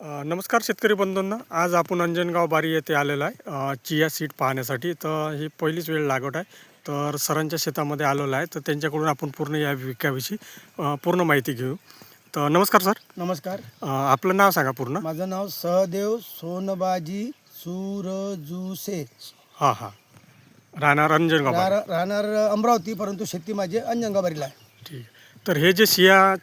नमस्कार शेतकरी बंधूंना. आज आपण अंजनगाव बारी येथे आलेलो आहे. चिया सीड पाहण्यासाठी. तर ही पहिलीच वेळ लागवड आहे. तर सरांच्या शेतामध्ये आलेलो आहे. तर त्यांच्याकडून आपण पूर्ण या विकाविषयी पूर्ण माहिती घेऊ. तर नमस्कार सर. नमस्कार. आपलं नाव सांगा पूर्ण. माझं नाव सहदेव सोनबाजी सुरजुसे. हां हां. राहणार अंजनगाव राहणार अमरावती परंतु शेती माझी अंजंगाबारीला आहे. ठीक. आहे. तर हे जे सिया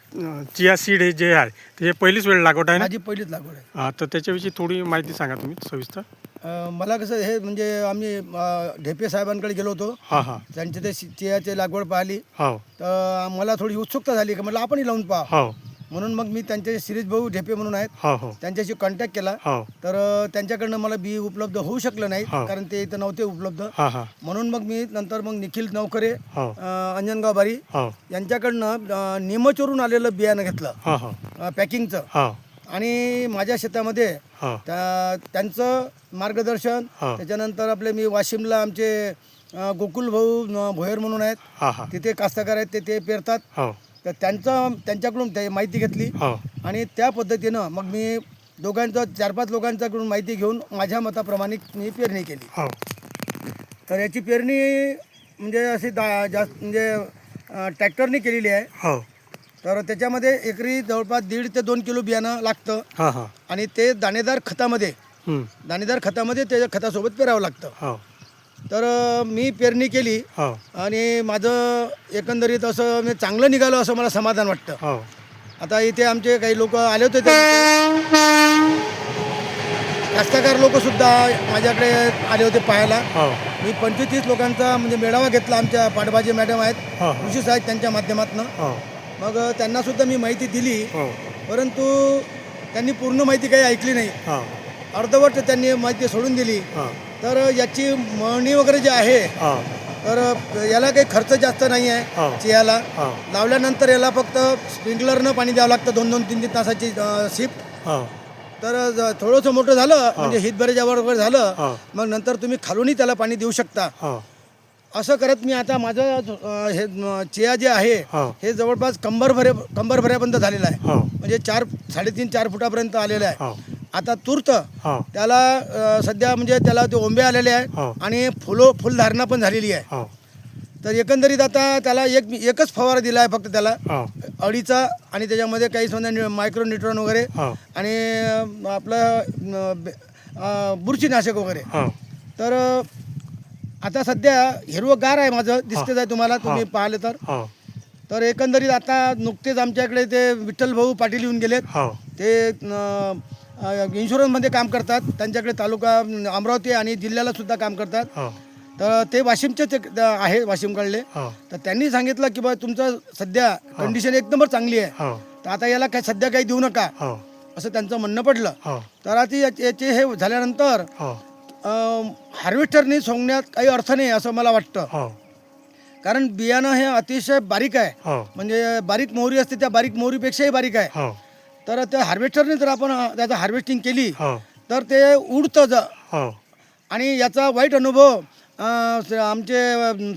चिया सीड हे जे आहे ते हे पहिलीच वेळ लागवड आहे ना? माझी पहिलीच लागवड आहे. हा, तर त्याच्याविषयी थोडी माहिती सांगा तुम्ही सविस्तर. अं, मला कसं हे म्हणजे आम्ही अं, ढेपे साहेबांकडे गेलो होतो. हां हां. त्यांचे ते चियाची लागवड पाहिली. हो. तर मला थोडी उत्सुकता झाली की म्हटलं आपणही लावून पाहा हो. म्हणून मग मी त्यांचे सिरीज भाऊ ढेपे म्हणून आहेत. हो हो. त्यांच्याशी कॉन्टॅक्ट केला. हो. तर अं, त्यांच्याकडनं मला बी उपलब्ध होऊ शकलं नाही हो. कारण ते इथं नव्हते उपलब्ध. हां हां. म्हणून मग मी नंतर मग निखिल नवकरे हो. अं, अंजनगाव बारी हो. यांच्याकडनं अं, निमचोरून आलेलं बियाणं घेतलं. हो हो. अं, पॅकिंगचं. हो. आणि माझ्या शेतामध्ये हो. त्या त्यांचं मार्गदर्शन हो. त्याच्यानंतर आपले मी वाशिमला आमचे अं, गोकुल भाऊ अं, भोयर म्हणून आहेत. हां हां. तिथे कास्तकार आहेत ते ते पेरतात. हो. तर त्यांचं त्यांच्याकडून ते माहिती घेतली. हो. आणि त्या पद्धतीनं मग मी दोघांचं चार पाच लोकांच्याकडून माहिती घेऊन माझ्या मताप्रमाणे मी पेरणी केली. हो. तर याची पेरणी म्हणजे अशी दा जास्त म्हणजे अं, ट्रॅक्टरने केलेली आहे. हो. तर त्याच्यामध्ये एकरी जवळपास दीड ते दोन किलो बियाणं लागतं. हां हां. आणि ते दाणेदार खतामध्ये हम्म. दाणेदार खतामध्ये त्याच्या खतासोबत पेरावं लागतं. हो. तर मी पेरणी केली हो. आणि माझं एकंदरीत असं म्हणजे चांगलं निघालं असं मला समाधान वाटतं. हो. आता इथे आमचे काही लोक आले होते ते कास्तकार लोक सुद्धा माझ्याकडे आले होते पाहायला. हो. मी पंचवीस तीस लोकांचा म्हणजे मेळावा घेतला आमच्या पाटबाजी मॅडम आहेत हो कृषी साहेब त्यांच्या माध्यमातून. हो. मग त्यांना सुद्धा मी माहिती दिली. हो. परंतु त्यांनी पूर्ण माहिती काही ऐकली नाही. हो. अर्धवट त्यांनी माहिती सोडून दिली. हो. तर याची मळणी वगैरे जी आहे हो. तर याला काही खर्च जास्त नाही आहे हो. चियाला. हो. लावल्यानंतर याला फक्त स्प्रिंकलरनं पाणी द्यावं लागतं दोन दोन तीन तीन तासाची शिप हो. तर ज- थोडंसं मोठं झालं म्हणजे हितभरेच्यावर वगैरे झालं मग नंतर तुम्ही खालूनही त्याला पाणी देऊ शकता. हो. असं करत मी आता माझं अं, हे अं, चिया जे आहे हो. हे जवळपास कंबर भरे कंबर भऱ्यापर्यंत झालेलं आहे. हो. म्हणजे चार साडेतीन चार फुटापर्यंत आलेलं आहे. हो. आता तूर्त हो. त्याला अं, सध्या म्हणजे त्याला ते ओंबे आलेले आहे आणि फुलो फुलधारणा पण झालेली आहे. हो. तर एकंदरीत आता त्याला एक एकच फवारा दिला आहे फक्त त्याला. हो. अडीचा आणि त्याच्यामध्ये काही समजा मायक्रो न्यूट्रॉन वगैरे हो. आणि अं, आपलं अं, बे- अं, बुरशीनाशक वगैरे. हो. तर अं, आता सध्या हिरवगार आहे माझं दिसतेच आहे तुम्हाला तुम्ही पाहिले तर. हो. तर एकंदरीत आता नुकतेच आमच्याकडे ते विठ्ठल भाऊ पाटील येऊन गेलेत. हो. ते अं, इन्शुरन्समध्ये काम करतात. त्यांच्याकडे तालुका अमरावती आणि जिल्ह्याला सुद्धा काम करतात. हो. तर ते वाशिमचेच आहे वाशिमकडले. हो. तर त्यांनी सांगितलं की बा तुमचं सध्या कंडिशन एक नंबर चांगली आहे. हो. तर आता याला काय सध्या काही देऊ नका. हो. असं त्यांचं म्हणणं पडलं. हो. तर आता याचे हे झाल्यानंतर हो. हार्वेस्टरनी सोंगण्यात काही अर्थ नाही असं मला वाटतं. हो. कारण बियाणं हे अतिशय बारीक आहे. हो. म्हणजे बारीक मोहरी असते त्या बारीक मोहरीपेक्षाही बारीक आहे. हो. तर त्या हार्वेस्टरने जर आपण त्याचं हार्वेस्टिंग केली हो. तर ते उडतं ज. हो. आणि याचा वाईट अनुभव अं, स- आमचे अं,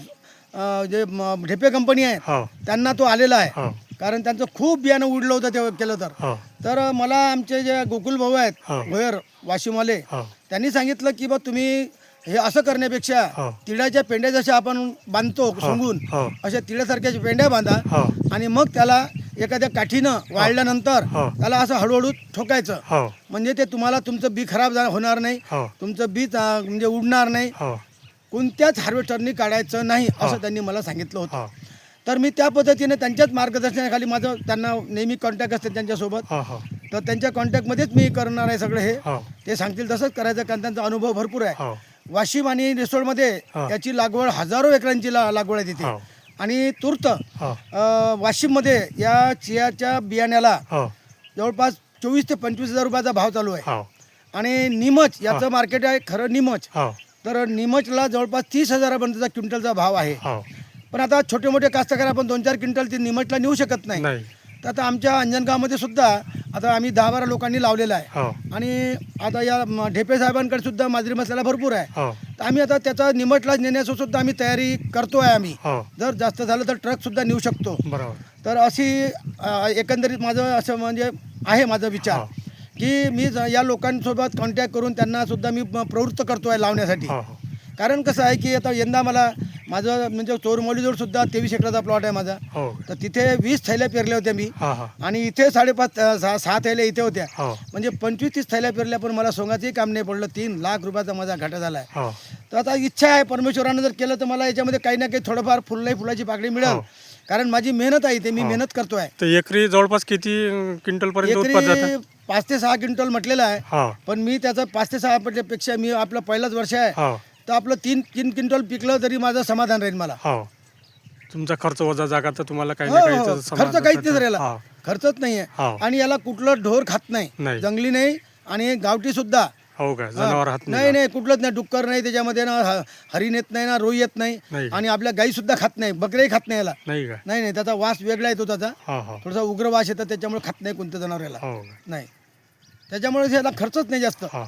अं, जे म- ढेपे कंपनी आहे हो. त्यांना तो आलेला आहे. कारण त्यांचं खूप बियाणं उडलं होतं ते केलं तर. हो. तर मला आमचे जे गोकुल भाऊ आहेत हो. भोयर वाशिमवाले हो. त्यांनी सांगितलं की बा तुम्ही हे असं करण्यापेक्षा. तिळाच्या पेंड्या जशा आपण बांधतो सोंगून हो. अशा तिळासारख्या पेंड्या बांधा हो. आणि मग त्याला एखाद्या काठीनं वाळल्यानंतर हो. त्याला असं हळूहळू ठोकायचं. हो. म्हणजे ते तुम्हाला तुमचं बी खराब होणार नाही. हो. तुमचं बी चा- म्हणजे उडणार नाही. हो. कोणत्याच हार्वेस्टरनी काढायचं नाही असं त्यांनी मला सांगितलं होतं. हो. तर मी त्या पद्धतीने त्यांच्याच मार्गदर्शनाखाली माझं त्यांना नेहमी कॉन्टॅक्ट असते त्यांच्यासोबत. हो हो. तर त्यांच्या कॉन्टॅक्टमध्येच मी करणार आहे सगळं हे. हो. ते सांगतील तसंच करायचं कारण त्यांचा अनुभव भरपूर आहे. हो. वाशिम आणि रिसोडमध्ये हा. याची लागवड हजारो एकरांची ला लागवड आहे तिथे. हो. आणि तूर्त हो. वाशिममध्ये या चियाच्या बियाण्याला हो. जवळपास चोवीस ते पंचवीस हजार रुपयाचा भाव चालू आहे. हो. आणि निमच याचं मार्केट आहे खरं निमच. हो. तर निमचला जवळपास तीस हजारापर्यंतचा क्विंटलचा भाव आहे. हो. पण आता छोटे मोठे कास्तकार आपण दोन चार क्विंटल ते निमचला नेऊ शकत नाही. नाही. तर आता आमच्या अंजनगावमध्ये सुद्धा आता आम्ही दहा बारा लोकांनी लावलेला आहे. हो. आणि आता या ढेपे साहेबांकडे सुद्धा माजरी मसाला भरपूर आहे. हो. तर आम्ही आता त्याचा निमटला नेण्याचं सुद्धा आम्ही तयारी करतो आहे आम्ही. हो. जर जास्त झालं तर ट्रक सुद्धा नेऊ शकतो. तर अशी एकंदरीत माझं असं म्हणजे आहे माझा विचार. की मी या लोकांसोबत कॉन्टॅक्ट करून त्यांना सुद्धा मी प्रवृत्त करतो आहे लावण्यासाठी कारण कसं आहे की आता यंदा मला माझं म्हणजे चोरमोलीजवळ सुद्धा तेवीस एकराचा प्लॉट आहे माझा. हो. तर तिथे वीस थैल्या पेरल्या होत्या मी. हा हा. आणि इथे साडेपाच अ, सहा सहा थैल्या इथे होत्या. हो. म्हणजे पंचवीस तीस थैल्या पेरल्या पण मला सोंगाचंही काम नाही पडलं. तीन लाख रुपयाचा माझा घाटा झाला आहे हो. तर आता इच्छा आहे परमेश्वरानं जर केलं तर मला याच्यामध्ये काही ना काही थोडंफार फुलही फुलाची पाकळी मिळेल. हो. कारण माझी मेहनत आहे इथे मी मेहनत करतोय. तर एकरी जवळपास किती क्विंटल पर्यंत उत्पादन जातं एकरी पाच ते सहा क्विंटल म्हटलेलं आहे. हो. पण मी त्याचं पाच ते सहा पेक्षा मी आपलं पहिलंच वर्ष आहे. हो. तर आपलं तीन तीन क्विंटल पिकलं तरी माझं समाधान राहील मला. हो. तुमचा खर्च वजा जागा तर तुम्हाला काही हो, ना हो. तर खर्च काहीच नाही राहिला. हो. खर्चच नाहीये. हो. आणि याला कुठलं ढोर खात नाही. नाही. जंगली नाही आणि गावठी सुद्धा. हो का? जनावर हात नाही नाही कुठलंच नाही. डुक्कर नाही त्याच्यामध्ये ना ह- हरिण येत नाही ना रोई येत नाही. नाही. आणि आपल्या गाई सुद्धा खात नाही. बकऱ्याही खात नाही याला. नाही का? नाही नाही त्याचा वास वेगळा येतो त्याचा. हो हो. थोडासा उग्र वास येतो त्याच्यामुळे खात नाही कोणतं जनावर याला हो का? नाही. त्याच्यामुळे याला खर्चच नाही जास्त. हो हो.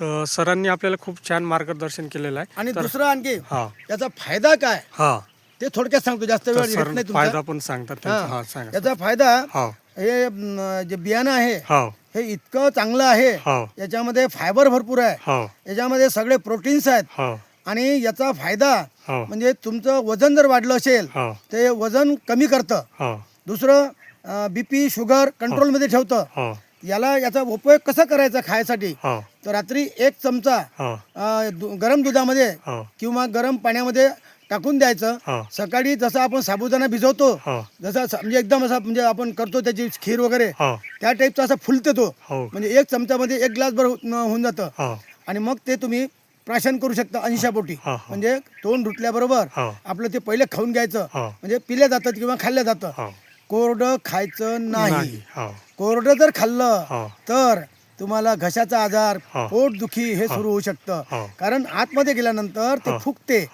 तर सरांनी आपल्याला खूप छान मार्गदर्शन केलेलं आहे. आणि दुसरं आणखी हा. याचा फायदा काय? हा. ते थोडक्यात सांगतो जास्त वेळ तर घेत सर नाही तुमचा. फायदा पण सांगतात त्यांचा. हा. हा सांगा. याचा फायदा हो. हे जे बियाणं आहे हो. हे इतकं चांगलं आहे हो. याच्यामध्ये फायबर भरपूर आहे हो. याच्यामध्ये सगळे प्रोटीन्स आहेत. हो. आणि याचा फायदा हो. म्हणजे तुमचं वजन जर वाढलं असेल हो. ते वजन कमी करतं. हो. दुसरं बी पी शुगर कंट्रोलमध्ये ठेवतं. हो. याला याचा उपयोग कसा करायचा खायसाठी? हो. तर रात्री एक चमचा हो. अ, दु- गरम दुधामध्ये हो. किंवा गरम पाण्यामध्ये टाकून द्यायचं. हो. सकाळी जसं आपण साबुदाणा भिजवतो हो. जसा स- म्हणजे एकदम असा म्हणजे आपण करतो त्याची खीर वगैरे हो. त्या टाईपचा असा फुलते तो. हो. म्हणजे एक चमच्यामध्ये एक ग्लास भर होऊन जातं. हो. आणि मग ते तुम्ही प्राशन करू शकता अंशापोटी हा, हा. म्हणजे तोंड रुटल्याबरोबर हो. आपलं ते पहिले खाऊन घ्यायचं. हो. म्हणजे पिल्या जातात किंवा खाल्ल्या जातं. हो. कोरडं खायचं नाही. नाही. हो. कोरडं जर खाल्लं तर तुम्हाला घशाचा आजार. पोटदुखी हे सुरू होऊ शकतं. कारण आतमध्ये गेल्यानंतर ते. फुगते.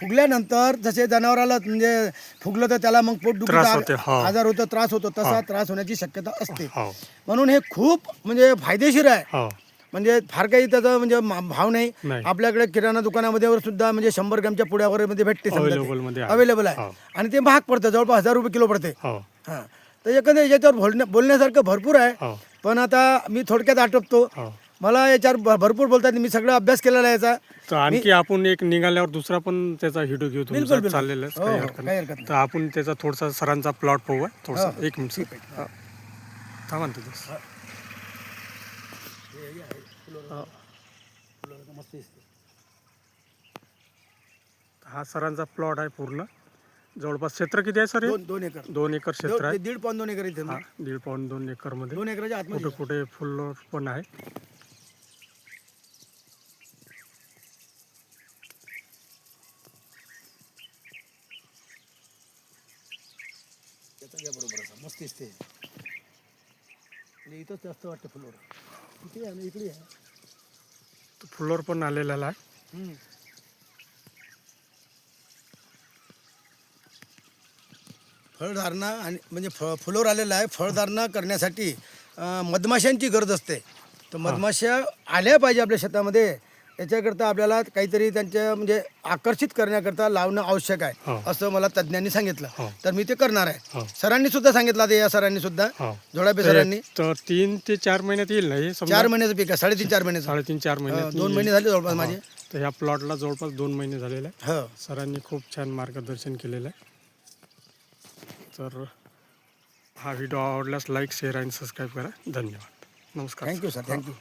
फुगल्यानंतर जसे जनावराला म्हणजे फुगलं तर त्याला मग पोटदुखीचा. आजार होतो त्रास होतो तसा. त्रास होण्याची शक्यता असते. म्हणून हे खूप म्हणजे फायदेशीर आहे. म्हणजे फार काही त्याचा म्हणजे भाव नाही. आपल्याकडे किराणा दुकानामध्ये सुद्धा म्हणजे शंभर ग्रॅमच्या पुड्या वगैरे मध्ये भेटते. अवेलेबल आहे. आणि ते महाग पडतं जवळपास हजार रुपये किलो पडते. तर याच्यावर बोलण्या बोलण्यासारखं भरपूर आहे. हो. पण आता मी थोडक्यात आटोपतो. हो. मला याच्यावर भरपूर बोलतात मी सगळा अभ्यास केलेला याचा. तर आणखी आपण एक निघाल्यावर दुसरा पण त्याचा व्हिडिओ घेऊ बिलकुल. चाललेला हो. तर आपण त्याचा थोडासा सरांचा प्लॉट पाहू थोडासा एक मिनिट. थांबा. हा. हा सरांचा प्लॉट आहे पूर्ण. जवळपास क्षेत्र किती आहे सर हे? दोन दोन एकर. दोन एकर क्षेत्र आहे. दो- दीड पाऊन दोन एकर इथे हा दीड पाऊन दोन एकर मध्ये. दोन एकराच्या कुठे आतमध्ये कुठे फुल पण आहे. बरोबर असा मस्त दिसते. आणि इथंच जास्त वाटतं फुलोर इथे आहे ना इकडे. आहे फुलवर पण आलेला आहे. हम्म. फळधारणा आणि म्हणजे फ फुलोर आलेला आहे. फळधारणा करण्यासाठी अं, मधमाशांची गरज असते. तर मधमाशा आल्या पाहिजे आपल्या शेतामध्ये. याच्याकरता आपल्याला काहीतरी त्यांच्या म्हणजे आकर्षित करण्याकरता लावणं आवश्यक आहे. असं मला तज्ज्ञांनी सांगितलं. तर मी ते करणार आहे. सरांनी सुद्धा सांगितलं आता या सरांनी सुद्धा. हो. झोडापे सरांनी. तर तीन ते चार महिन्यात येईल ना हे समजा? चार महिन्याचं पीक आहे साडेतीन चार महिन्याचं. साडेतीन चार अं, महिन्यात दोन. महिने झाले जवळपास. माझे. तर ह्या प्लॉटला जवळपास दोन महिने झालेले आहे हो. सरांनी खूप छान मार्गदर्शन केलेलं आहे. तर हा व्हिडिओ आवडल्यास लाईक शेअर आणि सबस्क्राईब करा. धन्यवाद. नमस्कार थँक्यू सर थँक्यू